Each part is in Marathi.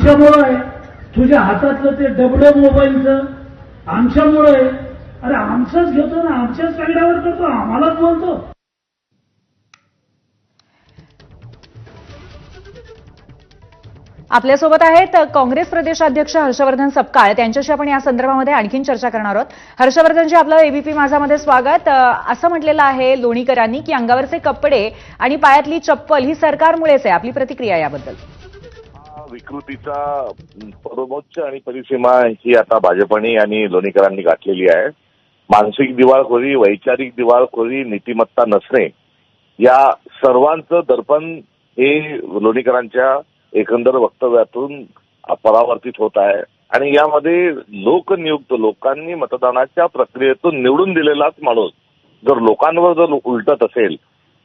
आमच्यामुळं आहे तुझ्या हातातलं ते डबडं मोबाईलचं आमच्यामुळं आहे. अरे आमचंच घेतो ना आमच्याच सगळ्यावर करतो आम्हालाच बोलतो. आपल्यासोबत आहेत काँग्रेस प्रदेशाध्यक्ष हर्षवर्धन सपकाळ. त्यांच्याशी आपण या संदर्भामध्ये आणखीन चर्चा करणार आहोत. हर्षवर्धनजी आपलं एबीपी माझामध्ये स्वागत. असं म्हटलेलं आहे लोणीकरांनी की अंगावरचे कपडे आणि पायातली चप्पल ही सरकारमुळेच आहे. आपली प्रतिक्रिया याबद्दल. विकृतीचा परमोच्च आणि परिसीमा ही आता भाजपने आणि लोणीकरांनी गाठलेली आहे. मानसिक दिवाळखोरी वैचारिक दिवाळखोरी नीतिमत्ता नसणे या सर्वांचं दर्पण हे लोणीकरांच्या एकंदर वक्तव्यातून परावर्तित होत आहे. आणि यामध्ये लोकनियुक्त लोकांनी मतदानाच्या प्रक्रियेतून निवडून दिलेलाच माणूस जर लोकांवर जर उलटत असेल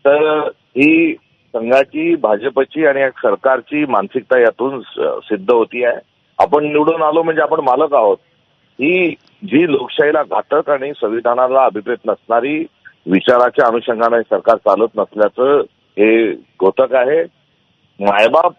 तर ही संघाची भाजपची आणि सरकारची मानसिकता यातून सिद्ध होती आहे. आपण निवडून आलो म्हणजे आपण मालक आहोत. ही जी लोकशाहीला घातक आणि संविधानाला अभिप्रेत नसणारी विचाराच्या अनुषंगाने सरकार चालत नसल्याचं हे घोतक आहे. मायबाप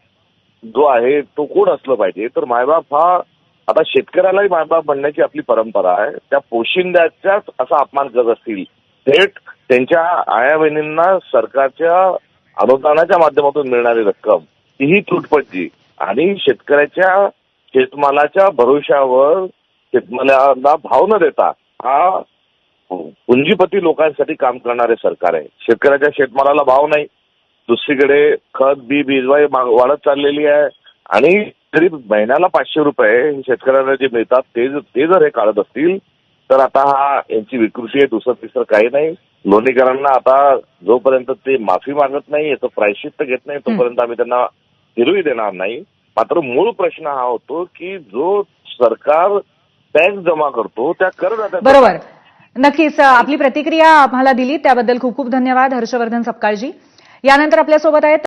जो आहे तो कोण असलं पाहिजे? तर मायबाप हा आता शेतकऱ्यालाही मायबाप म्हणण्याची आपली परंपरा आहे. त्या पोशिंद्याच्याच असा अपमान करत असतील. थेट त्यांच्या आया बहिणींना सरकारच्या अनुदानाच्या माध्यमातून मिळणारी रक्कम तीही तुटपटली आणि शेतकऱ्याच्या शेतमालाच्या भरोशावर शेतमालाला भाव न देता हा पुंजीपती लोकांसाठी काम करणारे सरकार आहे. शेतकऱ्याच्या शेतमालाला भाव नाही. दुसरीकडे खत बी बीजवाई वाढत चाललेली आहे. आणि तरी महिन्याला पाचशे रुपये शेतकऱ्यांना जे मिळतात ते जर हे काढत असतील तर आता हा यांची विकृती आहे दुसरं तिसरं काही नाही. लोणीकरांना आता जोपर्यंत ते माफी मागत नाही याचं प्रायश्चित्त घेत नाही तोपर्यंत आम्ही त्यांना फिरूही देणार नाही. मात्र मूळ प्रश्न हा होतो की जो सरकार टॅक्स जमा करतो त्या करदात्या बरोबर. नक्कीच आपली प्रतिक्रिया आम्हाला दिली त्याबद्दल खूप खूप धन्यवाद हर्षवर्धन सपकाळजी. यानंतर आपल्यासोबत आहेत